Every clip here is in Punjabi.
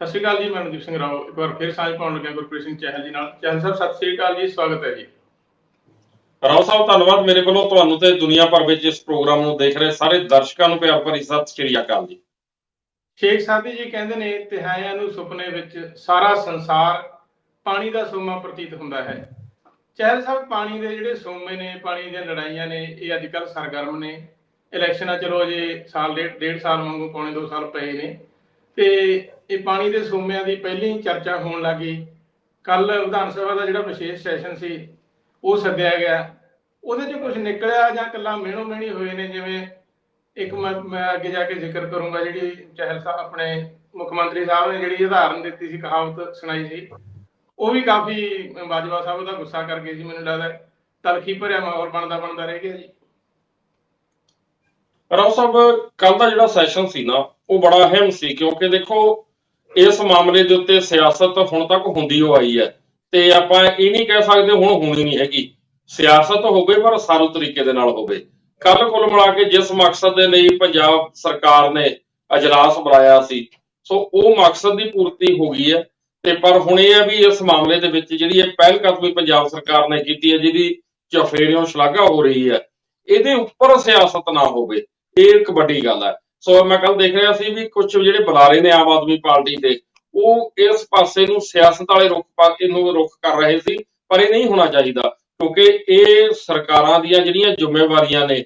ਸਤਿ ਸ਼੍ਰੀ ਅਕਾਲ ਜੀ ਮੈਂ ਮਨਦੀਪ ਸਿੰਘ ਰਾਓ। ਇੱਕ ਵਾਰ ਫਿਰ ਸਾਂਝ ਪਾਉਣ ਲੱਗਿਆ ਗੁਰਪ੍ਰੀਤ ਸਿੰਘ ਚਹਿਲ ਜੀ ਨਾਲ। ਚਹਿਲ ਸਾਹਿਬ ਸਤਿ ਸ਼੍ਰੀ ਅਕਾਲ ਜੀ ਸਵਾਗਤ ਹੈ ਜੀ। ਰਾਓ ਸਾਹਿਬ ਧੰਨਵਾਦ ਮੇਰੇ ਵੱਲੋਂ ਤੁਹਾਨੂੰ ਤੇ ਦੁਨੀਆ ਭਰ ਵਿੱਚ ਇਸ ਪ੍ਰੋਗਰਾਮ ਨੂੰ ਦੇਖ ਰਹੇ ਸਾਰੇ ਦਰਸ਼ਕਾਂ ਨੂੰ ਪਿਆਰ ਭਰੀ ਸਤਿ ਸ਼੍ਰੀ ਅਕਾਲ ਜੀ। ਸ਼ੇਖ ਸਾਦੀ ਜੀ ਕਹਿੰਦੇ ਨੇ ਤਿਹਾਇਆਂ ਨੂੰ ਸੁਪਨੇ ਵਿੱਚ ਸਾਰਾ ਸੰਸਾਰ ਪਾਣੀ ਦਾ ਸੋਮਾ ਪ੍ਰਤੀਤ ਹੁੰਦਾ ਹੈ। ਚਹਿਲ ਸਾਹਿਬ ਪਾਣੀ ਦੇ ਜਿਹੜੇ ਸੋਮੇ ਨੇ ਪਾਣੀ ਦੀਆਂ ਲੜਾਈਆਂ ਨੇ ਇਹ ਅੱਜ ਕੱਲ੍ਹ ਸਰਗਰਮ ਨੇ। ਇਲੈਕਸ਼ਨਾਂ ਚਲੋ ਜੇ ਸਾਲ ਡੇਢ ਸਾਲ ਵਾਂਗੂ ਪੌਣੇ 2 ਸਾਲ ਪਏ ਨੇ। ਤੇ ਇਹ ਪਾਣੀ ਦੇ ਸੋਮਿਆਂ ਦੀ ਪਹਿਲੀ ਚਰਚਾ ਹੋਣ ਲੱਗੀ। ਕੱਲ ਵਿਧਾਨ ਸਭਾ ਦਾ ਜਿਹੜਾ ਵਿਸ਼ੇਸ਼ ਸੈਸ਼ਨ ਸੀ, ਉਹ ਸੱਦਿਆ ਗਿਆ। ਉਹਦੇ ਚ ਕੁਝ ਨਿਕਲਿਆ ਜਾਂ ਕੱਲਾ ਮਿਹਣੋ ਮਿਹਣੀ ਹੋਏ ਨੇ, ਜਿਵੇਂ ਇੱਕ ਮੈਂ ਅੱਗੇ ਜਾ ਕੇ ਜ਼ਿਕਰ ਕਰੂੰਗਾ ਜਿਹੜੀ ਚਹਿਲ ਸਾਹਿਬ ਆਪਣੇ ਮੁੱਖ ਮੰਤਰੀ ਸਾਹਿਬ ਨੇ ਜਿਹੜੀ ਉਦਾਹਰਨ ਦਿੱਤੀ ਸੀ, ਕਹਾਵਤ ਸੁਣਾਈ ਸੀ। ਉਹ ਵੀ ਕਾਫੀ ਬਾਜਵਾ ਸਾਹਿਬ ਦਾ ਗੁੱਸਾ ਕਰ ਗਏ ਸੀ, ਮੈਨੂੰ ਲੱਗਦਾ ਤਲਖੀ ਭਰਿਆ ਮਾਹੌਲ ਬਣਦਾ ਬਣਦਾ ਰਹਿ ਗਿਆ ਜੀ। ਰਾਓ ਸਾਹਿਬ ਕੱਲ ਦਾ ਜਿਹੜਾ ਸੈਸ਼ਨ ਸੀ ਨਾ ਉਹ ਬੜਾ ਅਹਿਮ ਸੀ, ਕਿਉਂਕਿ ਦੇਖੋ, ਇਸ ਮਾਮਲੇ ਦੇ ਉੱਤੇ ਸਿਆਸਤ ਹੁਣ ਤੱਕ ਹੁੰਦੀ ਹੋ ਆਈ ਹੈ ਤੇ ਆਪਾਂ ਇਹ ਨਹੀਂ ਕਹਿ ਸਕਦੇ ਹੁਣ ਹੋਣੀ ਨਹੀਂ ਹੈਗੀ। ਸਿਆਸਤ ਹੋਵੇ ਪਰ ਸਰਲ ਤਰੀਕੇ ਦੇ ਨਾਲ ਹੋਵੇ। ਕੱਲ ਕੁੱਲ ਮਿਲਾ ਕੇ ਜਿਸ ਮਕਸਦ ਦੇ ਲਈ ਪੰਜਾਬ ਸਰਕਾਰ ਨੇ ਅਜਲਾਸ ਬੁਲਾਇਆ ਸੀ, ਸੋ ਉਹ ਮਕਸਦ ਦੀ ਪੂਰਤੀ ਹੋ ਗਈ ਹੈ। ਤੇ ਪਰ ਹੁਣ ਇਹ ਹੈ ਵੀ ਇਸ ਮਾਮਲੇ ਦੇ ਵਿੱਚ ਜਿਹੜੀ ਇਹ ਪਹਿਲ ਕਦਮੀ ਪੰਜਾਬ ਸਰਕਾਰ ਨੇ ਕੀਤੀ ਹੈ, ਜਿਹਦੀ ਚਫੇਰਿਓਂ ਸ਼ਲਾਘਾ ਹੋ ਰਹੀ ਹੈ, ਇਹਦੇ ਉੱਪਰ ਸਿਆਸਤ ਨਾ ਹੋਵੇ, ਇਹ ਇੱਕ ਵੱਡੀ ਗੱਲ ਹੈ। ਸੋ ਮੈਂ ਕੱਲ ਦੇਖ ਰਿਹਾ ਸੀ ਵੀ ਕੁਝ ਜਿਹੜੇ ਬੁਲਾਰੇ ਨੇ ਆਮ ਆਦਮੀ ਪਾਰਟੀ ਦੇ, ਉਹ ਇਸ ਪਾਸੇ ਨੂੰ ਸਿਆਸਤ ਵਾਲੇ ਰੁਖ ਕੇ ਨੂੰ ਰੁਖ ਕਰ ਰਹੇ ਸੀ, ਪਰ ਇਹ ਨਹੀਂ ਹੋਣਾ ਚਾਹੀਦਾ, ਕਿਉਂਕਿ ਇਹ ਸਰਕਾਰਾਂ ਦੀਆਂ ਜਿਹੜੀਆਂ ਜ਼ਿੰਮੇਵਾਰੀਆਂ ਨੇ,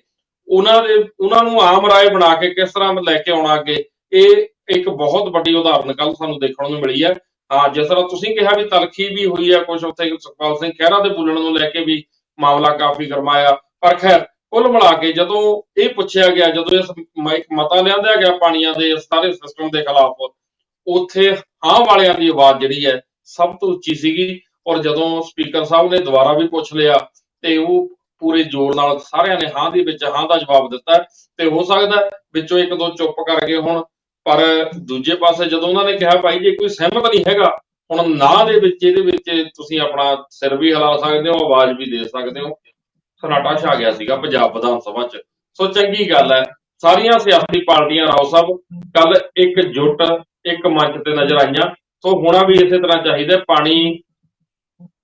ਉਹਨਾਂ ਦੇ, ਉਹਨਾਂ ਨੂੰ ਆਮ ਰਾਏ ਬਣਾ ਕੇ ਕਿਸ ਤਰ੍ਹਾਂ ਲੈ ਕੇ ਆਉਣਾ ਅੱਗੇ, ਇਹ ਇੱਕ ਬਹੁਤ ਵੱਡੀ ਉਦਾਹਰਨ ਕੱਲ ਸਾਨੂੰ ਦੇਖਣ ਨੂੰ ਮਿਲੀ ਹੈ। ਹਾਂ, ਜਿਸ ਤਰ੍ਹਾਂ ਤੁਸੀਂ ਕਿਹਾ ਵੀ ਤਲਖੀ ਵੀ ਹੋਈ ਹੈ ਕੁਝ ਉੱਥੇ ਸੁਖਪਾਲ ਸਿੰਘ ਖਹਿਰਾ ਦੇ ਬੋਲਣ ਨੂੰ ਲੈ ਕੇ ਵੀ ਮਾਮਲਾ ਕਾਫੀ ਗਰਮਾਇਆ, ਪਰ ਖੈਰ ਕੁੱਲ ਮਿਲਾ ਕੇ ਜਦੋਂ ਇਹ ਪੁੱਛਿਆ ਗਿਆ, ਜਦੋਂ ਇਸ ਮਤਾ ਲਿਆਂਦਾ ਗਿਆ ਪਾਣੀਆਂ ਦੇ ਸਾਰੇ ਸਿਸਟਮ ਦੇ ਖਿਲਾਫ, ਉੱਥੇ ਹਾਂ ਵਾਲਿਆਂ ਦੀ ਆਵਾਜ਼ ਜਿਹੜੀ ਹੈ ਸਭ ਤੋਂ ਉੱਚੀ ਸੀਗੀ ਔਰ ਜਦੋਂ ਸਪੀਕਰ ਸਾਹਿਬ ਨੇ ਦੁਬਾਰਾ ਵੀ ਪੁੱਛ ਲਿਆ ਤੇ ਉਹ ਪੂਰੇ ਜ਼ੋਰ ਨਾਲ ਸਾਰਿਆਂ ਨੇ ਹਾਂ ਦੇ ਵਿੱਚ ਹਾਂ ਦਾ ਜਵਾਬ ਦਿੱਤਾ ਤੇ ਹੋ ਸਕਦਾ ਵਿੱਚੋਂ ਇੱਕ ਦੋ ਚੁੱਪ ਕਰ ਗਏ ਹੁਣ, ਪਰ ਦੂਜੇ ਪਾਸੇ ਜਦੋਂ ਉਹਨਾਂ ਨੇ ਕਿਹਾ, ਭਾਈ, ਜੇ ਕੋਈ ਸਹਿਮਤ ਨਹੀਂ ਹੈਗਾ, ਹੁਣ ਨਾ ਦੇ ਵਿੱਚ, ਇਹਦੇ ਵਿੱਚ ਤੁਸੀਂ ਆਪਣਾ ਸਿਰ ਵੀ ਹਿਲਾ ਸਕਦੇ ਹੋ, ਆਵਾਜ਼ ਵੀ ਦੇ ਸਕਦੇ ਹੋ। ਸਨਾਟਾ ਛਾ ਗਿਆ ਸੀਗਾ ਪੰਜਾਬ ਵਿਧਾਨ ਸਭਾ 'ਚ। ਸੋ ਚੰਗੀ ਗੱਲ ਹੈ, ਸਾਰੀਆਂ ਸਿਆਸੀ ਪਾਰਟੀਆਂ ਰਾਓ ਸਾਹਿਬ ਕੱਲ ਇੱਕ ਜੁੱਟ, ਇੱਕ ਮੰਚ ਤੇ ਨਜ਼ਰ ਆਈਆਂ। ਸੋ ਹੋਣਾ ਵੀ ਇਸੇ ਤਰ੍ਹਾਂ ਚਾਹੀਦਾ ਪਾਣੀ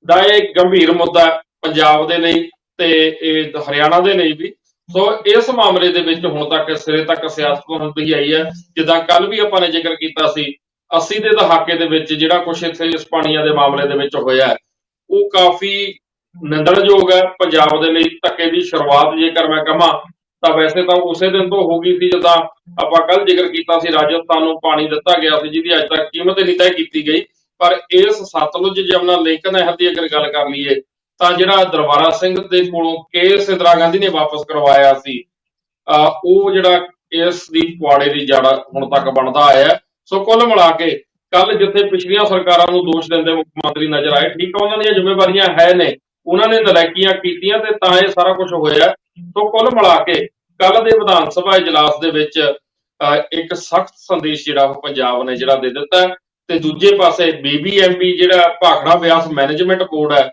ਦਾ ਇਹ ਗੰਭੀਰ ਮੁੱਦਾ ਪੰਜਾਬ ਦੇ ਲਈ ਤੇ ਇਹ ਹਰਿਆਣਾ ਦੇ ਲਈ ਵੀ। ਸੋ ਇਸ ਮਾਮਲੇ ਦੇ ਵਿੱਚ ਹੁਣ ਤੱਕ, ਸਿਰੇ ਤੱਕ ਸਿਆਸਤ ਹੁੰਦੀ ਆਈ ਹੈ। ਜਿੱਦਾਂ ਕੱਲ ਵੀ ਆਪਾਂ ਨੇ ਜ਼ਿਕਰ ਕੀਤਾ ਸੀ 80 ਦੇ ਦਹਾਕੇ ਦੇ ਵਿੱਚ ਜਿਹੜਾ ਕੁਝ ਇੱਥੇ ਇਸ ਪਾਣੀਆਂ ਦੇ ਮਾਮਲੇ ਦੇ ਵਿੱਚ ਹੋਇਆ ਉਹ ਕਾਫੀ ਨਿੰਦਣਯੋਗ ਹੈ, ਪੰਜਾਬ ਦੇ ਲਈ ਧੱਕੇ ਦੀ ਸ਼ੁਰੂਆਤ ਜੇਕਰ ਮੈਂ ਕਹਾਂ, ਤਾਂ ਵੈਸੇ ਤਾਂ ਉਸੇ ਦਿਨ ਤੋਂ ਹੋ ਗਈ ਸੀ ਜਦੋਂ ਆਪਾਂ ਕੱਲ ਜ਼ਿਕਰ ਕੀਤਾ ਸੀ, ਰਾਜਸਥਾਨ ਨੂੰ ਪਾਣੀ ਦਿੱਤਾ ਗਿਆ ਸੀ, ਜਿਹਦੀ ਅੱਜ ਤੱਕ ਕੀਮਤ ਨਹੀਂ ਤੈਅ ਕੀਤੀ ਗਈ। ਪਰ ਇਸ ਸਤਲੁਜ ਜਮਨਾ ਲਿੰਕ ਨਹਿਰ ਦੀ ਅਗਰ ਗੱਲ ਕਰ ਲਈਏ, ਤਾਂ ਜਿਹੜਾ ਦਰਬਾਰਾ ਸਿੰਘ ਦੇ ਕੋਲੋਂ ਕੇਸ ਇੰਦਰਾ ਗਾਂਧੀ ਨੇ ਵਾਪਸ ਕਰਵਾਇਆ ਸੀ, ਅਹ ਉਹ ਜਿਹੜਾ ਇਸ ਦੀ ਪੁਆੜੇ ਦੀ ਜੜ ਹੁਣ ਤੱਕ ਬਣਦਾ ਆਇਆ ਸੋ ਕੁੱਲ ਮਿਲਾ ਕੇ ਕੱਲ ਜਿੱਥੇ ਪਿਛਲੀਆਂ ਸਰਕਾਰਾਂ ਨੂੰ ਦੋਸ਼ ਦਿੰਦੇ ਮੁੱਖ ਮੰਤਰੀ ਨਜ਼ਰ ਆਏ, ਠੀਕ ਆ, ਉਹਨਾਂ ਦੀਆਂ ਜ਼ਿੰਮੇਵਾਰੀਆਂ ਹੈ ਨੇ। ਉਹਨਾਂ ਨੇ ਨਲਾਇਕੀਆਂ ਕੀਤੀਆਂ ਤੇ ਤਾਂ ਇਹ ਸਾਰਾ ਕੁਝ ਹੋਇਆ। ਸੋ ਕੁੱਲ ਮਿਲਾ ਕੇ ਕੱਲ ਦੇ ਵਿਧਾਨ ਸਭਾ ਇਜਲਾਸ ਦੇ ਵਿੱਚ ਅਹ, ਇੱਕ ਸਖਤ ਸੰਦੇਸ਼ ਜਿਹੜਾ ਉਹ ਪੰਜਾਬ ਨੇ ਜਿਹੜਾ ਦੇ ਦਿੱਤਾ ਤੇ ਦੂਜੇ ਪਾਸੇ ਬੀਬੀਐਮਬੀ ਜਿਹੜਾ ਭਾਖੜਾ ਬਿਆਸ ਮੈਨੇਜਮੈਂਟ ਬੋਰਡ ਹੈ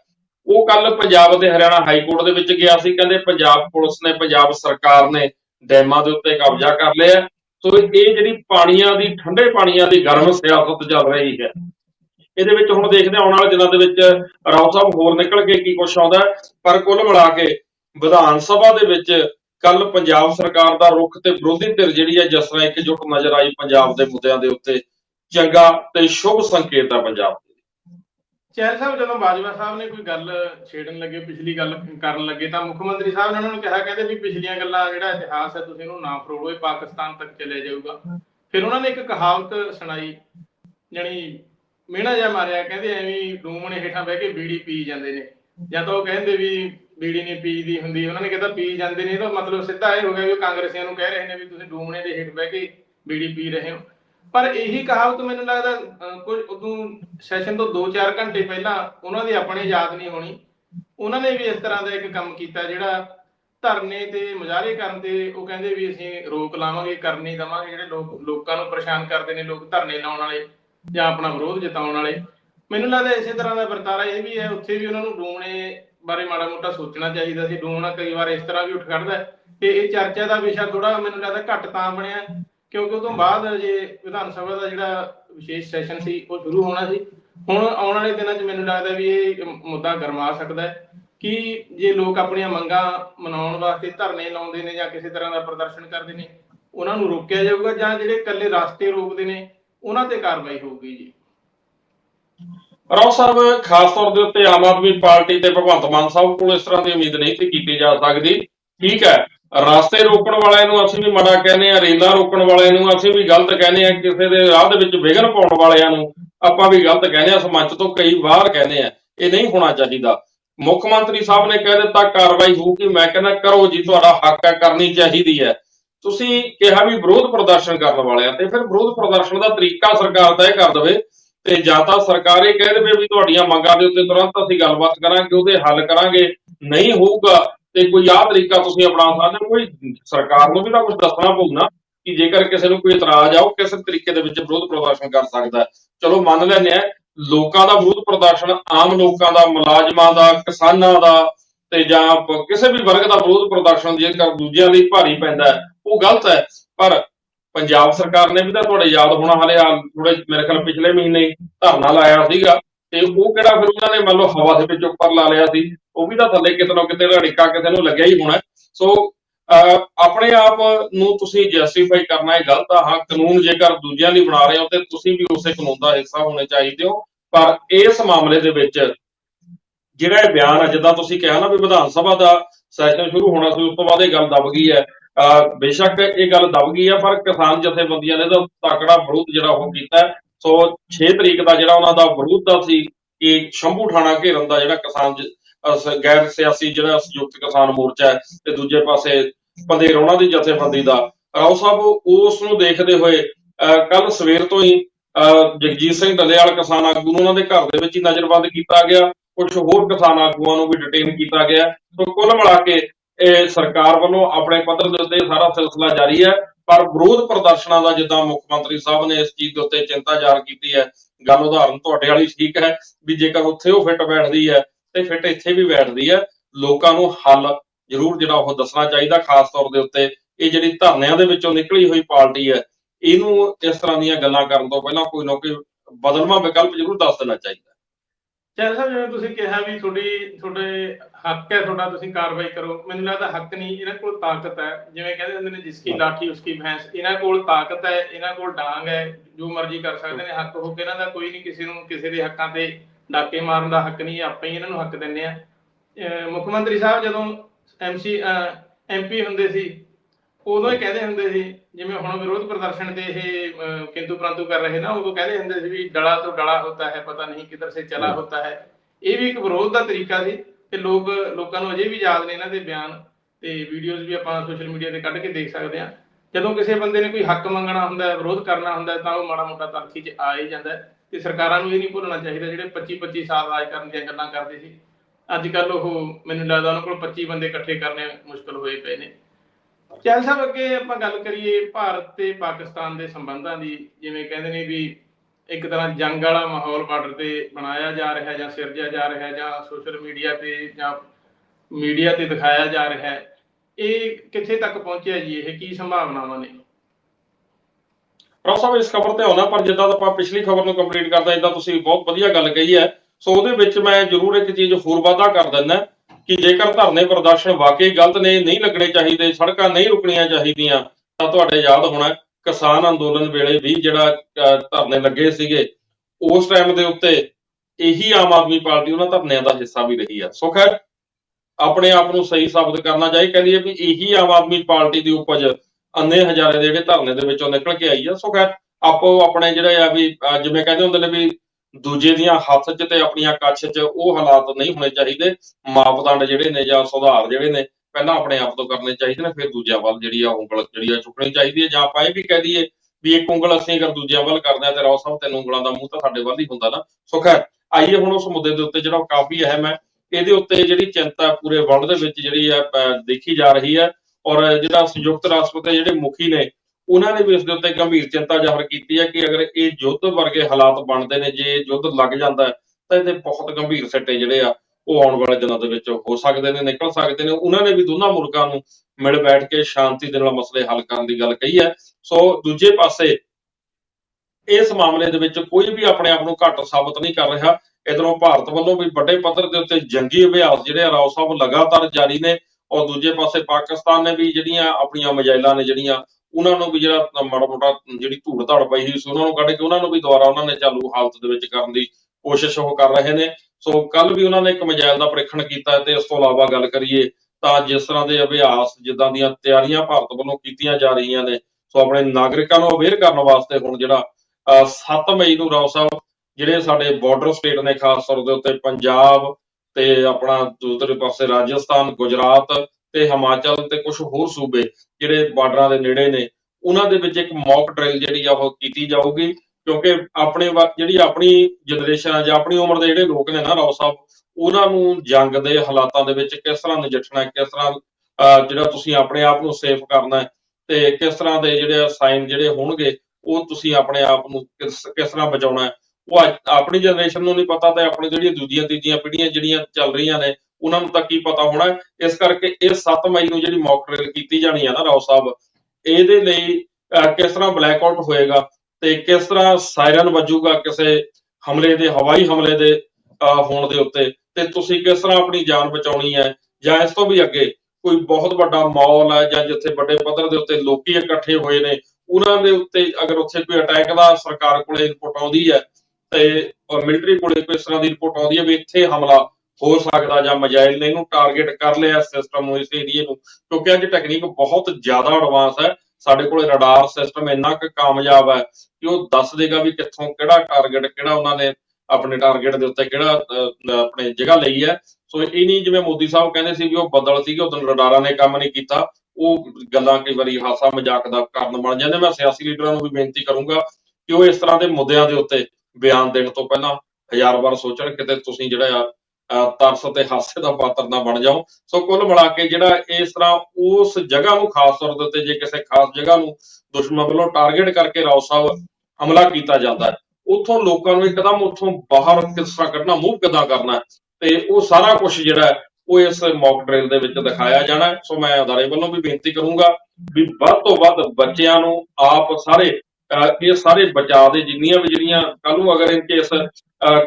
ਉਹ ਕੱਲ ਪੰਜਾਬ ਤੇ ਹਰਿਆਣਾ ਹਾਈ ਕੋਰਟ ਦੇ ਵਿੱਚ ਗਿਆ ਸੀ। ਕਹਿੰਦੇ ਪੰਜਾਬ ਪੁਲਿਸ ਨੇ ਪੰਜਾਬ ਸਰਕਾਰ ਨੇ ਡੈਮਾਂ ਦੇ ਉੱਤੇ ਕਬਜ਼ਾ ਕਰ ਲਿਆ। ਸੋ ਇਹ ਜਿਹੜੀ ਪਾਣੀਆਂ ਦੀ ਠੰਡੇ ਪਾਣੀਆਂ ਦੀ ਗਰਮ ਸਿਆਸਤ ਚੱਲ ਰਹੀ ਹੈ ਇਹਦੇ ਵਿੱਚ ਹੁਣ ਦੇਖਦੇ ਹਾਂ, ਆਉਣ ਵਾਲੇ ਦਿਨਾਂ ਦੇ ਵਿੱਚ ਰਾਓ ਸਾਹਿਬ ਹੋਰ ਨਿਕਲ ਕੇ ਕੀ ਕੁਛ ਆਉਂਦਾ ਪਰ ਕੁੱਲ ਮਿਲਾ ਕੇ ਵਿਧਾਨ ਸਭਾ ਦੇ ਵਿੱਚ ਕੱਲ ਪੰਜਾਬ ਸਰਕਾਰ ਦਾ ਰੁਖ ਤੇ ਵਿਰੋਧੀ ਧਿਰ ਜਿਹੜੀ ਹੈ, ਜਿਸ ਤਰ੍ਹਾਂ ਇਕਜੁੱਟ ਨਜ਼ਰ ਆਈ ਪੰਜਾਬ ਦੇ ਮੁੱਦਿਆਂ ਦੇ ਉੱਤੇ, ਚੰਗਾ ਤੇ ਸ਼ੁਭ ਸੰਕੇਤ ਹੈ ਪੰਜਾਬ ਦੇ। ਚਹਿਲ ਸਾਹਿਬ, ਜਦੋਂ ਬਾਜਵਾ ਸਾਹਿਬ ਨੇ ਕੋਈ ਗੱਲ ਛੇੜਨ ਲੱਗੇ, ਪਿਛਲੀ ਗੱਲ ਕਰਨ ਲੱਗੇ, ਤਾਂ ਮੁੱਖ ਮੰਤਰੀ ਸਾਹਿਬ ਨੇ ਉਹਨਾਂ ਨੂੰ ਕਿਹਾ, ਕਹਿੰਦੇ ਵੀ ਪਿਛਲੀਆਂ ਗੱਲਾਂ ਜਿਹੜਾ ਇਤਿਹਾਸ ਹੈ, ਤੁਸੀਂ ਇਹਨੂੰ ਨਾ ਫਰੋੜੋ ਇਹ ਪਾਕਿਸਤਾਨ ਤੱਕ ਚਲੇ ਜਾਊਗਾ। ਫਿਰ ਉਹਨਾਂ ਨੇ ਇੱਕ ਕਹਾਵਤ ਸੁਣਾਈ, ਜਣੀ ਮਿਹਣਾ ਜਿਹਾ ਮਾਰਿਆ, ਕਹਿੰਦੇ ਐਵੇਂ ਡੂਮਣੇ ਹੇਠਾਂ ਬਹਿ ਕੇ ਬੀੜੀ ਪੀ ਜਾਂਦੇ ਨੇ। ਜਾਂ ਤਾਂ ਉਹ ਕਹਿੰਦੇ ਵੀ ਬੀੜੀ ਨਹੀਂ ਪੀਦੀ ਹੁੰਦੀ, ਉਹਨਾਂ ਨੇ ਕਹਿੰਦਾ ਪੀ ਜਾਂਦੇ ਨੇ ਇਹਦਾ ਮਤਲਬ ਸਿੱਧਾ ਇਹ ਹੋ ਗਿਆ ਵੀ ਕਾਂਗਰਸੀਆਂ ਨੂੰ ਕਹਿ ਰਹੇ ਨੇ ਵੀ ਤੁਸੀਂ ਡੂਮਣੇ ਦੇ ਹੇਠ ਬਹਿ ਕੇ ਬੀੜੀ ਪੀ ਰਹੇ ਹੋ। ਪਰ ਇਹੀ ਕਹਾਵਤ ਮੈਨੂੰ ਲੱਗਦਾ ਕੁਝ ਉਦੋਂ ਸੈਸ਼ਨ ਤੋਂ 2-4 ਘੰਟੇ ਪਹਿਲਾਂ ਉਹਨਾਂ ਦੀ ਆਪਣੀ ਯਾਦ ਨਹੀਂ ਹੋਣੀ। ਉਹਨਾਂ ਨੇ ਵੀ ਇਸ ਤਰ੍ਹਾਂ ਦਾ ਇੱਕ ਕੰਮ ਕੀਤਾ ਜਿਹੜਾ ਧਰਨੇ ਤੇ ਮੁਜ਼ਾਹਰੇ ਕਰਨ ਤੇ ਉਹ ਕਹਿੰਦੇ ਵੀ ਅਸੀਂ ਰੋਕ ਲਾਵਾਂਗੇ, ਕਰਨੀ ਨਹੀਂ ਦਵਾਂਗੇ, ਜਿਹੜੇ ਲੋਕ, ਲੋਕਾਂ ਨੂੰ ਪਰੇਸ਼ਾਨ ਕਰਦੇ ਨੇ, ਲੋਕ ਧਰਨੇ ਲਾਉਣ ਵਾਲੇ। ਜਾਂ ਆਪਣਾ ਵਿਰੋਧ ਜਤਾਉਣ ਵਾਲੇ। ਮੈਨੂੰ ਲੱਗਦਾ ਇਸੇ ਤਰ੍ਹਾਂ ਦਾ ਵਰਤਾਰਾ ਇਹ ਵੀ ਹੈ, ਉੱਥੇ ਵੀ ਉਹਨਾਂ ਨੂੰ ਡੂਮਣੇ ਬਾਰੇ ਮਾੜਾ ਮੋਟਾ ਸੋਚਣਾ ਚਾਹੀਦਾ ਸੀ। ਡੂਮਣਾ ਕਈ ਵਾਰ ਇਸ ਤਰ੍ਹਾਂ ਵੀ ਉੱਠ ਖੜਦਾ ਤੇ ਇਹ ਚਰਚਾ ਦਾ ਵਿਸ਼ਾ ਥੋੜਾ ਮੈਨੂੰ ਲੱਗਦਾ ਘੱਟ ਤਾਂ ਬਣਿਆ ਕਿਉਂਕਿ ਉਹ ਬਾਅਦ ਜੇ ਵਿਧਾਨ ਸਭਾ ਦਾ ਜਿਹੜਾ ਵਿਸ਼ੇਸ਼ ਸੈਸ਼ਨ ਸੀ, ਉਹ ਸ਼ੁਰੂ ਹੋਣਾ ਸੀ। ਹੁਣ ਆਉਣ ਵਾਲੇ ਦਿਨਾਂ 'ਚ ਮੈਨੂੰ ਲੱਗਦਾ ਵੀ ਇਹ ਮੁੱਦਾ ਗਰਮਾ ਸਕਦਾ ਹੈ ਕਿ ਜੇ ਲੋਕ ਆਪਣੀਆਂ ਮੰਗਾਂ ਮਨਾਉਣ ਵਾਸਤੇ ਧਰਨੇ ਲਾਉਂਦੇ ਨੇ ਜਾਂ ਕਿਸੇ ਤਰ੍ਹਾਂ ਦਾ ਪ੍ਰਦਰਸ਼ਨ ਕਰਦੇ ਨੇ, ਉਹਨਾਂ ਨੂੰ ਰੋਕਿਆ ਜਾਊਗਾ ਜਾਂ ਜਿਹੜੇ ਇਕੱਲੇ ਰਸਤੇ ਰੋਕਦੇ ਨੇ ਉਹਨਾਂ ਤੇ ਕਾਰਵਾਈ ਹੋਊਗੀ ਜੀ। ਰਾਓ ਸਾਹਿਬ, ਖਾਸ ਤੌਰ ਦੇ ਉੱਤੇ ਆਮ ਆਦਮੀ ਪਾਰਟੀ ਤੇ ਭਗਵੰਤ ਮਾਨ ਸਾਹਿਬ ਕੋਲ ਇਸ ਤਰ੍ਹਾਂ ਦੀ ਉਮੀਦ ਨਹੀਂ ਸੀ ਕੀਤੀ ਜਾ ਸਕਦੀ। ਠੀਕ ਹੈ, ਰਸਤੇ ਰੋਕਣ ਵਾਲਿਆਂ ਨੂੰ ਅਸੀਂ ਵੀ ਮਾੜਾ ਕਹਿੰਦੇ ਆ ਰੇਲਾਂ ਰੋਕਣ ਵਾਲਿਆਂ ਨੂੰ ਅਸੀਂ ਵੀ ਗਲਤ ਕਹਿੰਦੇ ਆ ਕਿਸੇ ਦੇ ਰਾਹ ਦੇ ਵਿੱਚ ਵਿਘਨ ਪਾਉਣ ਵਾਲਿਆਂ ਨੂੰ ਆਪਾਂ ਵੀ ਗਲਤ ਕਹਿੰਦੇ ਆ ਸਮਾਜ ਤੋਂ ਕਈ ਵਾਰ ਕਹਿੰਦੇ ਆ ਇਹ ਨਹੀਂ ਹੋਣਾ ਚਾਹੀਦਾ। ਮੁੱਖ ਮੰਤਰੀ ਸਾਹਿਬ ਨੇ ਕਹਿ ਦਿੱਤਾ, ਕਾਰਵਾਈ ਹੋਊਗੀ, ਮੈਂ ਕਹਿੰਦਾ, ਕਰੋ ਜੀ, ਤੁਹਾਡਾ ਹੱਕ ਹੈ, ਕਰਨੀ ਚਾਹੀਦੀ ਹੈ। ਤੁਸੀਂ ਕਿਹਾ ਵੀ ਵਿਰੋਧ ਪ੍ਰਦਰਸ਼ਨ ਕਰਨ ਵਾਲਿਆਂ ਤੇ, ਫਿਰ ਵਿਰੋਧ ਪ੍ਰਦਰਸ਼ਨ ਦਾ ਤਰੀਕਾ ਸਰਕਾਰ ਤੈਅ ਕਰ ਦੇਵੇ ਤੇ ਜਾਂ ਤਾਂ ਸਰਕਾਰ ਇਹ ਕਹਿ ਦੇਵੇ ਵੀ ਤੁਹਾਡੀਆਂ ਮੰਗਾਂ ਦੇ ਉੱਤੇ ਤੁਰੰਤ ਅਸੀਂ ਗੱਲਬਾਤ ਕਰਾਂਗੇ, ਉਹਦੇ ਹੱਲ ਕਰਾਂਗੇ, ਨਹੀਂ ਹੋਊਗਾ ਤੇ ਕੋਈ ਆਹ ਤਰੀਕਾ ਤੁਸੀਂ ਅਪਣਾ ਸਕਦੇ ਹੋ, ਕੋਈ ਸਰਕਾਰ ਨੂੰ ਵੀ ਤਾਂ ਕੁਝ ਦੱਸਣਾ ਪਊਗਾ ਕਿ ਜੇਕਰ ਕਿਸੇ ਨੂੰ ਕੋਈ ਇਤਰਾਜ਼ ਆ, ਉਹ ਕਿਸ ਤਰੀਕੇ ਦੇ ਵਿੱਚ ਵਿਰੋਧ ਪ੍ਰਦਰਸ਼ਨ ਕਰ ਸਕਦਾ ਚਲੋ ਮੰਨ ਲੈਂਦੇ ਆ ਲੋਕਾਂ ਦਾ ਵਿਰੋਧ ਪ੍ਰਦਰਸ਼ਨ ਆਮ ਲੋਕਾਂ ਦਾ, ਮੁਲਾਜ਼ਮਾਂ ਦਾ, ਕਿਸਾਨਾਂ ਦਾ ਤੇ ਜਾਂ ਕਿਸੇ ਵੀ ਵਰਗ ਦਾ ਵਿਰੋਧ ਪ੍ਰਦਰਸ਼ਨ ਜੇਕਰ ਦੂਜਿਆਂ ਲਈ ਭਾਰੀ ਪੈਂਦਾ ਉਹ ਗਲਤ ਹੈ। ਪਰ ਪੰਜਾਬ ਸਰਕਾਰ ਨੇ ਵੀ ਤਾਂ ਤੁਹਾਡੇ ਯਾਦ ਹੋਣਾ ਹਾਲੇ ਥੋੜੇ ਮੇਰੇ ਖਿਆਲ ਪਿਛਲੇ ਮਹੀਨੇ ਧਰਨਾ ਲਾਇਆ ਸੀਗਾ। ਤੇ ਉਹ ਕਿਹੜਾ ਫਿਰ ਉਹਨਾਂ ਨੇ ਮੰਨ ਲਓ ਹਵਾ ਦੇ ਵਿੱਚ ਉੱਪਰ ਲਾ ਲਿਆ ਸੀ। ਉਹ ਵੀ ਤਾਂ ਥੱਲੇ ਕਿਤੇ ਨਾ ਕਿਤੇ ਰੜਿਕਾ ਕਿਸੇ ਨੂੰ ਲੱਗਿਆ ਹੀ ਹੋਣਾ। ਸੋ ਅਹ, ਆਪਣੇ ਆਪ ਨੂੰ ਤੁਸੀਂ ਜਸਟੀਫਾਈ ਕਰਨਾ ਇਹ ਗਲਤ ਆ। ਹਾਂ ਕਾਨੂੰਨ ਜੇਕਰ ਦੂਜਿਆਂ ਲਈ ਬਣਾ ਰਹੇ ਹੋ ਤੇ ਤੁਸੀਂ ਵੀ ਉਸੇ ਕਾਨੂੰਨ ਦਾ ਹਿੱਸਾ ਹੋਣੇ ਚਾਹੀਦੇ ਹੋ। ਪਰ ਇਸ ਮਾਮਲੇ ਦੇ ਵਿੱਚ ਜਿਹੜਾ ਇਹ ਬਿਆਨ ਆ ਜਿੱਦਾਂ ਤੁਸੀਂ ਕਿਹਾ ਨਾ ਵੀ ਵਿਧਾਨ ਸਭਾ ਦਾ ਸੈਸ਼ਨ ਸ਼ੁਰੂ ਹੋਣਾ ਸੀ, ਉਸ ਤੋਂ ਬਾਅਦ ਇਹ ਗੱਲ ਦਬ ਗਈ ਹੈ। ਅਹ ਬੇਸ਼ੱਕ ਇਹ ਗੱਲ ਦਬ ਗਈ ਹੈ, ਪਰ ਕਿਸਾਨ ਜਥੇਬੰਦੀਆਂ ਨੇ ਤਾਂ ਤਕੜਾ ਵਿਰੋਧ ਜਿਹੜਾ ਉਹ ਕੀਤਾ ਸੋ 6 ਤਰੀਕ ਦਾ ਜਿਹੜਾ ਉਹਨਾਂ ਦਾ ਵਿਰੋਧ ਦਾ ਸੀ ਕਿ ਸ਼ੰਭੂ ਠਾਣਾ ਘੇਰਨ ਦਾ ਜਿਹੜਾ ਕਿਸਾਨ ਗੈਰ ਸਿਆਸੀ ਜਿਹੜਾ ਸੰਯੁਕਤ ਕਿਸਾਨ ਮੋਰਚਾ ਹੈ ਤੇ ਦੂਜੇ ਪਾਸੇ ਪੰਦੇ ਰੋਣਾ ਦੀ ਜਥੇਬੰਦੀ ਦਾ। ਰਾਓ ਸਾਹਿਬ, ਉਸ ਨੂੰ ਦੇਖਦੇ ਹੋਏ ਕੱਲ ਸਵੇਰ ਤੋਂ ਹੀ, ਅਹ ਜਗਜੀਤ ਸਿੰਘ ਡੱਲੇਵਾਲ ਕਿਸਾਨ ਆਗੂ ਨੂੰ ਉਹਨਾਂ ਦੇ ਘਰ ਦੇ ਵਿੱਚ ਹੀ ਨਜ਼ਰਬੰਦ ਕੀਤਾ ਗਿਆ। ਕੁਝ ਹੋਰ ਕਿਸਾਨ ਆਗੂਆਂ ਨੂੰ ਵੀ ਡਿਟੇਨ ਕੀਤਾ ਗਿਆ ਸੋ ਕੁੱਲ ਮਿਲਾ ਕੇ ਇਹ ਸਰਕਾਰ ਵੱਲੋਂ ਆਪਣੇ ਪੱਧਰ ਦੇ ਉੱਤੇ ਸਾਰਾ ਸਿਲਸਿਲਾ ਜਾਰੀ ਹੈ। ਪਰ ਵਿਰੋਧ ਪ੍ਰਦਰਸ਼ਨਾਂ ਦਾ ਜਿੱਦਾਂ ਮੁੱਖ ਮੰਤਰੀ ਸਾਹਿਬ ਨੇ ਇਸ ਚੀਜ਼ ਦੇ ਉੱਤੇ ਚਿੰਤਾ ਜ਼ਾਹਰ ਕੀਤੀ ਹੈ, ਗੱਲ ਉਦਾਹਰਨ ਤੁਹਾਡੇ ਵਾਲੀ ਠੀਕ ਹੈ ਵੀ ਜੇਕਰ ਉੱਥੇ ਉਹ ਫਿੱਟ ਬੈਠਦੀ ਹੈ ਤੇ ਫਿੱਟ ਇੱਥੇ ਵੀ ਬੈਠਦੀ ਹੈ, ਲੋਕਾਂ ਨੂੰ ਹੱਲ ਜ਼ਰੂਰ ਜਿਹੜਾ ਉਹ ਦੱਸਣਾ ਚਾਹੀਦਾ ਖਾਸ ਤੌਰ ਦੇ ਉੱਤੇ। ਇਹ ਜਿਹੜੀ ਧਰਨਿਆਂ ਦੇ ਵਿੱਚੋਂ ਨਿਕਲੀ ਹੋਈ ਪਾਰਟੀ ਹੈ, ਇਹਨੂੰ ਇਸ ਤਰ੍ਹਾਂ ਦੀਆਂ ਗੱਲਾਂ ਕਰਨ ਤੋਂ ਪਹਿਲਾਂ ਕੋਈ ਨਾ ਕੋਈ ਬਦਲਵਾਂ ਵਿਕਲਪ ਜ਼ਰੂਰ ਦੱਸ ਦੇਣਾ ਚਾਹੀਦਾ। ਚੈਲ ਸਾਹਿਬ ਜਿਵੇਂ ਤੁਸੀਂ ਕਿਹਾ ਵੀ ਤੁਹਾਡੀ ਤੁਹਾਡੇ ਹੱਕ ਹੈ ਤੁਹਾਡਾ ਤੁਸੀਂ ਕਾਰਵਾਈ ਕਰੋ। ਮੈਨੂੰ ਲੱਗਦਾ ਹੱਕ ਨਹੀਂ ਇਹਨਾਂ ਕੋਲ ਤਾਕਤ ਹੈ। ਜਿਵੇਂ ਕਹਿੰਦੇ ਹੁੰਦੇ ਨੇ ਜਿਸਕੀ ਲਾਠੀ ਉਸਕੀ ਭੈਂਸ ਇਹਨਾਂ ਕੋਲ ਤਾਕਤ ਹੈ ਇਹਨਾਂ ਕੋਲ ਡਾਂਗ ਹੈ। ਜੋ ਮਰਜ਼ੀ ਕਰ ਸਕਦੇ ਨੇ ਹੱਕ ਹੋ ਕੇ ਇਹਨਾਂ ਦਾ ਕੋਈ ਨਹੀਂ ਕਿਸੇ ਨੂੰ ਕਿਸੇ ਦੇ ਹੱਕਾਂ ਤੇ ਡਾਕੇ ਮਾਰਨ ਦਾ ਹੱਕ ਨਹੀਂ ਆਪੇ ਹੀ ਇਹਨਾਂ ਨੂੰ ਹੱਕ ਦਿੰਦੇ ਆ ਮੁੱਖ ਮੰਤਰੀ ਸਾਹਿਬ ਜਦੋਂ ਐਮਸੀ ਐਮਪੀ ਹੁੰਦੇ ਸੀ ਉਦੋਂ ਹੀ ਕਹਿੰਦੇ ਹੁੰਦੇ ਸੀ ਜਿਵੇਂ ਹੁਣ ਵਿਰੋਧ ਪ੍ਰਦਰਸ਼ਨ ਤੇ ਇਹ ਕਿੰਤੂ ਪ੍ਰੰਤੂ ਕਰ ਰਹੇ ਨਾ ਉਦੋਂ ਕਹਿੰਦੇ ਹੁੰਦੇ ਸੀ ਵੀ ਡਲਾ ਤੋਂ ਡਲਾ ਹੁੰਦਾ ਹੈ ਪਤਾ ਨਹੀਂ ਕਿੱਧਰ ਸੇ ਚਲਾ ਹੁੰਦਾ ਹੈ। ਇਹ ਵੀ ਇੱਕ ਵਿਰੋਧ ਦਾ ਤਰੀਕਾ ਸੀ ਤੇ ਲੋਕ ਲੋਕਾਂ ਨੂੰ ਅਜੇ ਵੀ ਯਾਦ ਨੇ ਇਹਨਾਂ ਦੇ ਬਿਆਨ ਤੇ ਵੀਡੀਓਜ਼ ਵੀ ਆਪਾਂ ਸੋਸ਼ਲ ਮੀਡੀਆ ਤੇ ਕੱਢ ਕੇ ਦੇਖ ਸਕਦੇ ਹਾਂ। ਜਦੋਂ ਕਿਸੇ ਬੰਦੇ ਨੇ ਕੋਈ ਹੱਕ ਮੰਗਣਾ ਹੁੰਦਾ ਹੈ ਵਿਰੋਧ ਕਰਨਾ ਹੁੰਦਾ ਹੈ ਤਾਂ ਉਹ ਮਾੜਾ ਮੋਟਾ ਤਰਖੀ 'ਚ ਆ ਹੀ ਜਾਂਦਾ ਤੇ ਸਰਕਾਰਾਂ ਨੂੰ ਇਹ ਨਹੀਂ ਭੁੱਲਣਾ ਚਾਹੀਦਾ ਜਿਹੜੇ 25 25 ਸਾਲ ਰਾਜ ਕਰਨ ਦੀਆਂ ਗੱਲਾਂ ਕਰਦੇ ਸੀ। ਅੱਜ ਕੱਲ ਉਹ ਮੈਨੂੰ ਲੱਗਦਾ ਉਹਨਾਂ ਕੋਲ 25 ਬੰਦੇ ਇਕੱਠੇ ਕਰਨੇ ਮੁਸ਼ਕਲ ਹੋਏ ਪਏ ਨੇ। ਚੱਲ ਸਾਹਿਬ, ਅੱਗੇ ਆਪਾਂ ਗੱਲ ਕਰੀਏ ਭਾਰਤ ਤੇ ਪਾਕਿਸਤਾਨ ਦੇ ਸੰਬੰਧਾਂ ਦੀ। ਜਿਵੇਂ ਕਹਿੰਦੇ ਨੇ ਵੀ ਇੱਕ ਤਰ੍ਹਾਂ ਜੰਗ ਵਾਲਾ ਮਾਹੌਲ ਬਾਰਡਰ ਤੇ ਬਣਾਇਆ ਜਾ ਰਿਹਾ ਜਾਂ ਸਿਰਜਿਆ ਜਾ ਰਿਹਾ ਜਾਂ ਸੋਸ਼ਲ ਮੀਡੀਆ ਤੇ ਜਾਂ ਮੀਡੀਆ ਤੇ ਦਿਖਾਇਆ ਜਾ ਰਿਹਾ ਹੈ। ਇਹ ਕਿੱਥੇ ਤੱਕ ਪਹੁੰਚਿਆ ਜੀ? ਇਹ ਕੀ ਸੰਭਾਵਨਾਵਾਂ ਨੇ? ਰਾਓ ਸਾਹਿਬ, ਇਸ ਖਬਰ ਤੇ ਆਉਣਾ, ਪਰ ਜਿੱਦਾਂ ਆਪਾਂ ਪਿਛਲੀ ਖਬਰ ਨੂੰ ਕੰਪਲੀਟ ਕਰਦਾ, ਜਿੱਦਾਂ ਤੁਸੀਂ ਬਹੁਤ ਵਧੀਆ ਗੱਲ ਕਹੀ ਹੈ, ਸੋ ਉਹਦੇ ਵਿੱਚ ਮੈਂ ਜ਼ਰੂਰ ਇੱਕ ਚੀਜ਼ ਹੋਰ ਵਾਧਾ ਕਰ ਦਿੰਦਾ। ਕਿ ਜੇਕਰ ਧਰਨੇ ਪ੍ਰਦਰਸ਼ਨ ਵਾਕਈ ਗਲਤ ਨੇ, ਨਹੀਂ ਲੱਗਣੇ ਚਾਹੀਦੇ, ਸੜਕਾਂ ਨਹੀਂ ਰੁਕਣੀਆਂ ਚਾਹੀਦੀਆਂ, ਤਾਂ ਤੁਹਾਡੇ ਯਾਦ ਹੋਣਾ ਕਿਸਾਨ ਅੰਦੋਲਨ ਵੇਲੇ ਵੀ ਜਿਹੜਾ ਧਰਨੇ ਲੱਗੇ ਸੀਗੇ, ਉਸ ਟਾਈਮ ਦੇ ਉੱਤੇ ਇਹੀ ਆਮ ਆਦਮੀ ਪਾਰਟੀ ਉਹਨਾਂ ਧਰਨਿਆਂ ਦਾ ਹਿੱਸਾ ਵੀ ਰਹੀ ਹੈ ਸੋ ਖੈਰ ਆਪਣੇ ਆਪ ਨੂੰ ਸਹੀ ਸਾਬਤ ਕਰਨਾ ਚਾਹੀਏ ਕਹਿੰਦੀ ਹੈ ਵੀ ਇਹੀ ਆਮ ਆਦਮੀ ਪਾਰਟੀ ਦੀ ਉਪਜ ਅੰਨੇ ਹਜ਼ਾਰੇ ਦੇ ਜਿਹੜੇ ਧਰਨੇ ਦੇ ਵਿੱਚੋਂ ਨਿਕਲ ਕੇ ਆਈ ਆ। ਸੋ ਖੈਰ ਆਪੋ ਆਪਣੇ ਜਿਹੜੇ ਆ ਵੀ ਜਿਵੇਂ ਕਹਿੰਦੇ ਹੁੰਦੇ ਨੇ ਵੀ ਦੂਜੇ ਦੀਆਂ ਹੱਥ 'ਚ ਤੇ ਆਪਣੀਆਂ ਕੱਛ 'ਚ ਉਹ ਹਾਲਾਤ ਨਹੀਂ ਹੋਣੇ ਚਾਹੀਦੇ। ਮਾਪਦੰਡ ਜਿਹੜੇ ਨੇ ਜਾਂ ਸੁਧਾਰ ਜਿਹੜੇ ਨੇ, ਪਹਿਲਾਂ ਆਪਣੇ ਆਪ ਤੋਂ ਕਰਨੇ ਚਾਹੀਦੇ ਨੇ, ਫਿਰ ਦੂਜਿਆਂ ਵੱਲ ਜਿਹੜੀ ਆ ਉਂਗਲ ਜਿਹੜੀ ਆ ਚੁੱਕਣੀ ਚਾਹੀਦੀ ਹੈ। ਜਾਂ ਆਪਾਂ ਇਹ ਵੀ ਕਹਿ ਦਈਏ ਵੀ ਇੱਕ ਉਂਗਲ ਅਸੀਂ ਅਗਰ ਦੂਜਿਆਂ ਵੱਲ ਕਰਦੇ ਆ ਤੇ ਰਾਓ ਸਾਹਿਬ ਤਿੰਨ ਉਂਗਲਾਂ ਦਾ ਮੂੰਹ ਤਾਂ ਸਾਡੇ ਵੱਲ ਹੀ ਹੁੰਦਾ ਨਾ। ਸੋ ਖੈਰ, ਆਈਏ ਹੁਣ ਉਸ ਮੁੱਦੇ ਦੇ ਉੱਤੇ ਜਿਹੜਾ ਉਹ ਕਾਫੀ ਅਹਿਮ ਹੈ। ਇਹਦੇ ਉੱਤੇ ਜਿਹੜੀ ਚਿੰਤਾ ਪੂਰੇ ਵਰਲਡ ਦੇ ਵਿੱਚ ਜਿਹੜੀ ਆ, ਅਹ ਦੇਖੀ ਜਾ ਰਹੀ ਹੈ। ਔਰ ਜਿਹੜਾ ਸੰਯੁਕਤ ਰਾਸ਼ਟਰ ਦੇ ਜਿਹੜੇ ਮੁਖੀ ਨੇ ਉਹਨਾਂ ਨੇ ਵੀ ਇਸ ਦੇ ਉੱਤੇ ਗੰਭੀਰ ਚਿੰਤਾ ਜ਼ਾਹਰ ਕੀਤੀ ਹੈ ਕਿ ਅਗਰ ਇਹ ਯੁੱਧ ਵਰਗੇ ਹਾਲਾਤ ਬਣਦੇ ਨੇ, ਜੇ ਯੁੱਧ ਲੱਗ ਜਾਂਦਾ ਤਾਂ ਇਹਦੇ ਬਹੁਤ ਗੰਭੀਰ ਸਿੱਟੇ ਜਿਹੜੇ ਆ, ਉਹ ਆਉਣ ਵਾਲੇ ਦਿਨਾਂ ਦੇ ਵਿੱਚ ਹੋ ਸਕਦੇ ਨੇ, ਨਿਕਲ ਸਕਦੇ ਨੇ। ਉਹਨਾਂ ਨੇ ਵੀ ਦੋਨਾਂ ਮੁਲਕਾਂ ਨੂੰ ਮਿਲ ਬੈਠ ਕੇ ਸ਼ਾਂਤੀ ਦੇ ਨਾਲ ਮਸਲੇ ਹੱਲ ਕਰਨ ਦੀ ਗੱਲ ਕਹੀ ਹੈ। ਸੋ ਦੂਜੇ ਪਾਸੇ ਇਸ ਮਾਮਲੇ ਦੇ ਵਿੱਚ ਕੋਈ ਵੀ ਆਪਣੇ ਆਪ ਨੂੰ ਘੱਟ ਸਾਬਤ ਨਹੀਂ ਕਰ ਰਿਹਾ। ਇਧਰੋਂ ਭਾਰਤ ਵੱਲੋਂ ਵੀ ਵੱਡੇ ਪੱਧਰ ਦੇ ਉੱਤੇ ਜੰਗੀ ਅਭਿਆਸ ਜਿਹੜੇ ਆ, ਰਾਓ ਸਾਹਿਬ ਲਗਾਤਾਰ ਜਾਰੀ ਨੇ। ਔਰ ਦੂਜੇ ਪਾਸੇ ਪਾਕਿਸਤਾਨ ਨੇ ਵੀ ਜਿਹੜੀਆਂ ਆਪਣੀਆਂ ਮਜਾਇਲਾਂ ਨੇ, ਜਿਹੜੀਆਂ ਉਹਨਾਂ ਨੂੰ ਵੀ ਜਿਹੜਾ ਮਾੜਾ ਮੋਟਾ ਜਿਹੜੀ ਧੂੜ ਧਾੜ ਪਈ ਹੋਈ ਸੀ ਉਹਨਾਂ ਨੂੰ ਕੱਢ ਕੇ ਉਹਨਾਂ ਨੂੰ ਵੀ ਦੁਬਾਰਾ ਉਹਨਾਂ ਨੇ ਚਾਲੂ ਹਾਲਤ ਦੇ ਵਿੱਚ ਕਰਨ ਦੀ ਕੋਸ਼ਿਸ਼ ਉਹ ਕਰ ਰਹੇ ਨੇ। ਸੋ ਕੱਲ ਵੀ ਉਹਨਾਂ ਨੇ ਇੱਕ ਮਜਾਇਲ ਦਾ ਪ੍ਰੀਖਣ ਕੀਤਾ ਤੇ ਇਸ ਤੋਂ ਇਲਾਵਾ ਗੱਲ ਕਰੀਏ ਤਾਂ ਜਿਸ ਤਰ੍ਹਾਂ ਦੇ ਅਭਿਆਸ ਜਿੱਦਾਂ ਦੀਆਂ ਤਿਆਰੀਆਂ ਭਾਰਤ ਵੱਲੋਂ ਕੀਤੀਆਂ ਜਾ ਰਹੀਆਂ ਨੇ, ਸੋ ਆਪਣੇ ਨਾਗਰਿਕਾਂ ਨੂੰ ਅਵੇਅਰ ਕਰਨ ਵਾਸਤੇ ਹੁਣ ਜਿਹੜਾ ਅਹ 7 ਮਈ ਨੂੰ ਰਾਓ ਸਾਹਿਬ ਜਿਹੜੇ ਸਾਡੇ ਬਾਰਡਰ ਸਟੇਟ ਨੇ, ਖਾਸ ਤੌਰ ਦੇ ਉੱਤੇ ਪੰਜਾਬ ਤੇ ਆਪਣਾ ਦੂਸਰੇ ਪਾਸੇ ਰਾਜਸਥਾਨ, ਗੁਜਰਾਤ ਤੇ ਹਿਮਾਚਲ ਤੇ ਕੁਝ ਹੋਰ ਸੂਬੇ ਜਿਹੜੇ ਬਾਰਡਰਾਂ ਦੇ ਨੇੜੇ ਨੇ ਉਹਨਾਂ ਦੇ ਵਿੱਚ ਇੱਕ ਮੌਕ ਡਰਿਲ ਜਿਹੜੀ ਆ ਉਹ ਕੀਤੀ ਜਾਊਗੀ ਕਿਉਂਕਿ ਆਪਣੇ ਵਾ- ਜਿਹੜੀ ਆਪਣੀ ਜਨਰੇਸ਼ਨ ਆ ਜਾਂ ਆਪਣੀ ਉਮਰ ਦੇ ਜਿਹੜੇ ਲੋਕ ਨੇ ਨਾ ਰਾਓ ਸਾਹਿਬ ਉਹਨਾਂ ਨੂੰ ਜੰਗ ਦੇ ਹਾਲਾਤਾਂ ਦੇ ਵਿੱਚ ਕਿਸ ਤਰ੍ਹਾਂ ਨਜਿੱਠਣਾ ਕਿਸ ਤਰ੍ਹਾਂ ਅਹ, ਜਿਹੜਾ ਤੁਸੀਂ ਆਪਣੇ ਆਪ ਨੂੰ ਸੇਫ ਕਰਨਾ ਹੈ ਤੇ ਕਿਸ ਤਰ੍ਹਾਂ ਦੇ ਜਿਹੜੇ ਸਾਈਨ ਜਿਹੜੇ ਹੋਣਗੇ ਉਹ ਤੁਸੀਂ ਆਪਣੇ ਆਪ ਨੂੰ ਕਿਸ ਕਿਸ ਤਰ੍ਹਾਂ ਬਚਾਉਣਾ ਹੈ। ਉਹ ਅੱਜ- ਆਪਣੀ ਜਨਰੇਸ਼ਨ ਨੂੰ ਨਹੀਂ ਪਤਾ ਤੇ ਆਪਣੀ ਜਿਹੜੀਆਂ ਦੂਜੀਆਂ ਤੀਜੀਆਂ ਪੀੜ੍ਹੀਆਂ ਜਿਹੜੀਆਂ ਚੱਲ ਰਹੀਆਂ ਨੇ ਉਹਨਾਂ ਨੂੰ ਤਾਂ ਕੀ ਪਤਾ ਹੋਣਾ ਇਸ ਕਰਕੇ ਇਹ 7 ਮਈ ਨੂੰ ਜਿਹੜੀ ਮੌਕ ਡਰਿਲ ਕੀਤੀ ਜਾਣੀ ਹੈ ਨਾ ਰਾਓ ਸਾਹਿਬ, ਇਹਦੇ ਲਈ ਕਿਸ ਤਰ੍ਹਾਂ ਬਲੈਕ ਆਊਟ ਹੋਏਗਾ ਤੇ ਕਿਸ ਤਰ੍ਹਾਂ ਸਾਇਰਨ ਵੱਜੂਗਾ ਕਿਸੇ ਹਮਲੇ ਦੇ, ਹਵਾਈ ਹਮਲੇ ਦੇ ਹੋਣ ਦੇ ਉੱਤੇ ਤੇ ਤੁਸੀਂ ਕਿਸ ਤਰ੍ਹਾਂ ਆਪਣੀ ਜਾਨ ਬਚਾਉਣੀ ਹੈ ਜਾਂ ਇਸ ਤੋਂ ਵੀ ਅੱਗੇ ਕੋਈ ਬਹੁਤ ਵੱਡਾ ਮਾਲ ਹੈ ਜਾਂ ਜਿੱਥੇ ਵੱਡੇ ਪੱਧਰ ਦੇ ਉੱਤੇ ਲੋਕੀ ਇਕੱਠੇ ਹੋਏ ਨੇ, ਉਹਨਾਂ ਦੇ ਉੱਤੇ ਅਗਰ ਉੱਥੇ ਕੋਈ ਅਟੈਕ ਦਾ ਸਰਕਾਰ ਕੋਲੇ ਰਿਪੋਰਟ ਆਉਂਦੀ ਹੈ ਤੇ ਮਿਲਟਰੀ ਕੋਲੇ ਕੋਈ ਇਸ ਤਰ੍ਹਾਂ ਦੀ ਰਿਪੋਰਟ ਆਉਂਦੀ ਹੈ ਵੀ ਇੱਥੇ ਹਮਲਾ ਹੋ ਸਕਦਾ ਜਾਂ ਮਜਾਇਲ ਨੇ ਇਹਨੂੰ ਟਾਰਗੇਟ ਕਰ ਲਿਆ ਸਿਸਟਮ ਨੂੰ, ਇਸ ਏਰੀਏ ਨੂੰ, ਕਿਉਂਕਿ ਅੱਜ ਟੈਕਨੀਕ ਬਹੁਤ ਜ਼ਿਆਦਾ ਐਡਵਾਂਸ ਹੈ। ਸਾਡੇ ਕੋਲੇ ਰਡਾਰ ਸਿਸਟਮ ਇੰਨਾ ਕੁ ਕਾਮਯਾਬ ਹੈ ਕਿ ਉਹ ਦੱਸ ਦੇਗਾ ਵੀ ਕਿੱਥੋਂ ਕਿਹੜਾ ਟਾਰਗੇਟ ਕਿਹੜਾ ਉਹਨਾਂ ਨੇ ਆਪਣੇ ਟਾਰਗੇਟ ਦੇ ਉੱਤੇ ਕਿਹੜਾ ਆਪਣੇ ਜਗ੍ਹਾ ਲਈ ਹੈ। ਸੋ ਇਹ ਨਹੀਂ ਜਿਵੇਂ ਮੋਦੀ ਸਾਹਿਬ ਕਹਿੰਦੇ ਸੀ ਵੀ ਉਹ ਬਦਲ ਸੀਗੇ ਉਦੋਂ ਰਡਾਰਾਂ ਨੇ ਕੰਮ ਨਹੀਂ ਕੀਤਾ। ਉਹ ਗੱਲਾਂ ਕਈ ਵਾਰੀ ਹਾਸਾ ਮਜ਼ਾਕ ਦਾ ਕਾਰਨ ਬਣ ਜਾਂਦੇ। ਮੈਂ ਸਿਆਸੀ ਲੀਡਰਾਂ ਨੂੰ ਵੀ ਬੇਨਤੀ ਕਰੂੰਗਾ ਕਿ ਉਹ ਇਸ ਤਰ੍ਹਾਂ ਦੇ ਮੁੱਦਿਆਂ ਦੇ ਉੱਤੇ ਬਿਆਨ ਦੇਣ ਤੋਂ ਪਹਿਲਾਂ ਹਜ਼ਾਰ ਵਾਰ ਸੋਚਣ, ਕਿਤੇ ਤੁਸੀਂ ਜਿਹੜਾ ਆ ਤਰਸ ਤੇ ਹਾਸੇ ਦਾ ਪਾਤਰ ਨਾ ਬਣ ਜਾਓ। ਸੋ ਕੁੱਲ ਮਿਲਾ ਕੇ ਜਿਹੜਾ ਇਸ ਤਰ੍ਹਾਂ ਉਸ ਜਗ੍ਹਾ ਨੂੰ, ਖਾਸ ਤੌਰ ਦੇ ਉੱਤੇ ਜੇ ਕਿਸੇ ਖਾਸ ਜਗ੍ਹਾ ਨੂੰ ਦੁਸ਼ਮਣ ਵੱਲੋਂ ਟਾਰਗੇਟ ਕਰਕੇ ਰਾਓ ਸਾਹਿਬ ਹਮਲਾ ਕੀਤਾ ਜਾਂਦਾ ਹੈ, ਉੱਥੋਂ ਲੋਕਾਂ ਨੂੰ ਇੱਕਦਮ ਉੱਥੋਂ ਬਾਹਰ ਕਿਸ ਤਰ੍ਹਾਂ ਕੱਢਣਾ ਮੂਵ ਕਿੱਦਾਂ ਕਰਨਾ ਤੇ ਉਹ ਸਾਰਾ ਕੁਝ ਜਿਹੜਾ ਉਹ ਇਸ ਮੌਕ ਡਰਿਲ ਦੇ ਵਿੱਚ ਦਿਖਾਇਆ ਜਾਣਾ ਸੋ ਮੈਂ ਅਦਾਰੇ ਵੱਲੋਂ ਵੀ ਬੇਨਤੀ ਕਰੂੰਗਾ ਵੀ ਵੱਧ ਤੋਂ ਵੱਧ ਬੱਚਿਆਂ ਨੂੰ, ਆਪ ਸਾਰੇ ਇਹ ਸਾਰੇ ਬਚਾਅ ਦੇ ਜਿੰਨੀਆਂ ਵੀ ਜਿਹੜੀਆਂ ਕੱਲ ਨੂੰ ਅਗਰ ਇਨ ਕੇਸ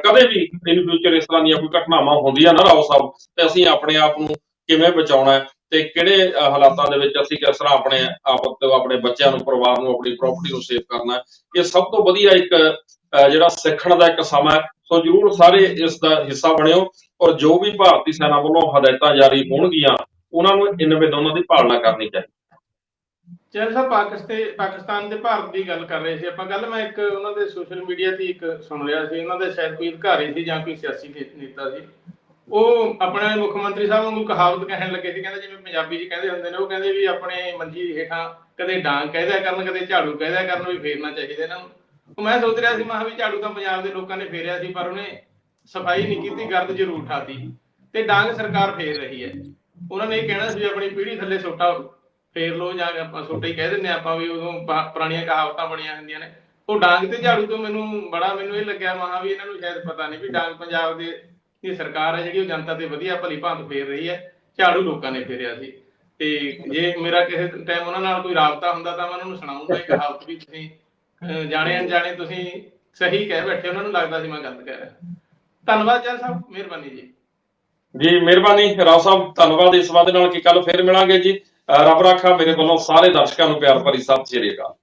ਕਦੇ ਵੀ ਇਨ ਫਿਊਚਰ ਇਸ ਤਰ੍ਹਾਂ ਦੀਆਂ ਕੋਈ ਘਟਨਾਵਾਂ ਹੁੰਦੀਆਂ ਨਾ ਰਾਓ ਸਾਹਿਬ, ਤੇ ਅਸੀਂ ਆਪਣੇ ਆਪ ਨੂੰ ਕਿਵੇਂ ਬਚਾਉਣਾ ਹੈ ਤੇ ਕਿਹੜੇ ਹਾਲਾਤਾਂ ਦੇ ਵਿੱਚ ਅਸੀਂ ਕਿਸ ਤਰ੍ਹਾਂ ਆਪਣੇ ਆਪ ਤੇ ਆਪਣੇ ਬੱਚਿਆਂ ਨੂੰ, ਪਰਿਵਾਰ ਨੂੰ, ਆਪਣੀ ਪ੍ਰਾਪਰਟੀ ਨੂੰ ਸੇਵ ਕਰਨਾ ਇਹ ਸਭ ਤੋਂ ਵਧੀਆ ਇੱਕ ਜਿਹੜਾ ਸਿੱਖਣ ਦਾ ਇੱਕ ਸਮਾਂ ਹੈ। ਸੋ ਜਰੂਰ ਸਾਰੇ ਇਸ ਦਾ ਹਿੱਸਾ ਬਣਿਓ ਔਰ ਜੋ ਵੀ ਭਾਰਤੀ ਸੈਨਾ ਵੱਲੋਂ ਹਦਾਇਤਾਂ ਜਾਰੀ ਹੋਣਗੀਆਂ, ਉਹਨਾਂ ਨੂੰ ਇਨਵੇਂ ਦੋਨਾਂ ਦੀ ਪਾਲਣਾ ਕਰਨੀ ਚਾਹੀਦੀ। ਚੈਲ ਸਾਹਿਬ ਪਾਕਿਸਤਾਨ ਪਾਕਿਸਤਾਨ ਦੇ ਭਾਰਤ ਦੀ ਗੱਲ ਕਰ ਰਹੇ ਸੀ ਆਪਾਂ। ਕੱਲ ਮੈਂ ਇੱਕ ਉਹਨਾਂ ਦੇ ਸੋਸ਼ਲ ਮੀਡੀਆ ਤੇ ਇੱਕ ਸੁਣ ਰਿਹਾ ਸੀ। ਉਹਨਾਂ ਦੇ ਸ਼ਾਇਦ ਕੋਈ ਅਧਿਕਾਰੀ ਸੀ ਜਾਂ ਕੋਈ ਸਿਆਸੀ ਨੇਤਾ ਸੀ। ਉਹ ਆਪਣੇ ਮੁੱਖ ਮੰਤਰੀ ਸਾਹਿਬ ਨੂੰ ਕਹਾਵਤ ਕਹਿਣ ਲੱਗੇ ਸੀ, ਕਹਿੰਦੇ ਜਿਵੇਂ ਪੰਜਾਬੀ 'ਚ ਕਹਿੰਦੇ ਹੁੰਦੇ ਨੇ, ਉਹ ਕਹਿੰਦੇ ਵੀ ਆਪਣੇ ਮੰਜੀ ਹੇਠਾਂ ਕਦੇ ਡਾਂਗ ਕਹਿਦਿਆ ਕਰਨ, ਕਦੇ ਝਾੜੂ ਕਹਿਦਿਆ ਕਰਨ ਵੀ ਫੇਰਨਾ ਚਾਹੀਦਾ ਇਹਨਾਂ ਨੂੰ। ਉਹ ਮੈਂ ਸੋਚ ਰਿਹਾ ਸੀ, ਮੈਂ ਕਿਹਾ ਵੀ ਝਾੜੂ ਤਾਂ ਪੰਜਾਬ ਦੇ ਲੋਕਾਂ ਨੇ ਫੇਰਿਆ ਸੀ, ਪਰ ਉਹਨੇ ਸਫ਼ਾਈ ਨਹੀਂ ਕੀਤੀ, ਗਰਦ ਜ਼ਰੂਰ ਉਠਾਤੀ ਤੇ ਡਾਂਗ ਸਰਕਾਰ ਫੇਰ ਰਹੀ ਹੈ। ਉਹਨਾਂ ਨੇ ਇਹ ਕਹਿਣਾ ਸੀ ਆਪਣੀ ਪੀੜ੍ਹੀ ਥੱਲੇ ਸੋਟਾ ਫੇਰ ਲੋ ਜਾਂ ਆਪਾਂ ਸੋਟਾ ਹੀ ਕਹਿ ਦਿੰਦੇ ਆਪਾਂ ਵੀ ਉਦੋਂ ਪੁਰਾਣੀਆਂ ਕਹਾਵਤਾਂ ਬਣੀਆਂ ਹੁੰਦੀਆਂ ਨੇ। ਉਹ ਡਾਂਗ ਤੇ ਝਾੜੂ ਤੋਂ ਮੈਨੂੰ ਬੜਾ ਮੈਨੂੰ ਇਹ ਲੱਗਿਆ ਮਹਾ ਵੀ ਇਹਨਾਂ ਨੂੰ ਸ਼ਾਇਦ ਪਤਾ ਨਹੀਂ ਵੀ ਡਾਂਗ ਪੰਜਾਬ ਦੇ ਦੀ ਸਰਕਾਰ ਹੈ ਜਿਹੜੀ, ਉਹ ਜਨਤਾ ਤੇ ਵਧੀਆ ਭਲੀ ਭਾਂਤ ਫੇਰ ਰਹੀ ਹੈ। ਝਾੜੂ ਲੋਕਾਂ ਨੇ ਫੇਰਿਆ ਸੀ। ਤੇ ਜੇ ਮੇਰਾ ਕਿਸੇ ਟਾਈਮ ਉਹਨਾਂ ਨਾਲ ਕੋਈ ਰਾਬਤਾ ਹੁੰਦਾ ਤਾਂ ਮੈਂ ਉਹਨਾਂ ਨੂੰ ਸੁਣਾਉਂਗਾ ਇਹ ਕਹਾਵਤ ਵੀ ਤੁਸੀਂ ਜਾਣੇ ਅਣਜਾਣੇ ਤੁਸੀਂ ਸਹੀ ਕਹਿ ਬੈਠੇ ਉਹਨਾਂ ਨੂੰ ਲੱਗਦਾ ਸੀ ਮੈਂ ਗਲਤ ਕਹਿ ਰਿਹਾ। ਧੰਨਵਾਦ ਚੈਲ ਸਾਹਿਬ, ਮਿਹਰਬਾਨੀ ਜੀ। ਜੀ, ਮਿਹਰਬਾਨੀ। ਰਾਓ ਸਾਹਿਬ, ਧੰਨਵਾਦ ਇਸ ਵਾਅਦੇ ਨਾਲ ਕਿ ਕੱਲ ਫੇਰ ਮਿਲਾਂਗੇ ਜੀ। ਰੱਬ ਰਾਖਾ ਮੇਰੇ ਵੱਲੋਂ ਸਾਰੇ ਦਰਸ਼ਕਾਂ ਨੂੰ ਪਿਆਰ ਭਰੀ ਸਤਿ ਸ਼੍ਰੀ ਅਕਾਲ।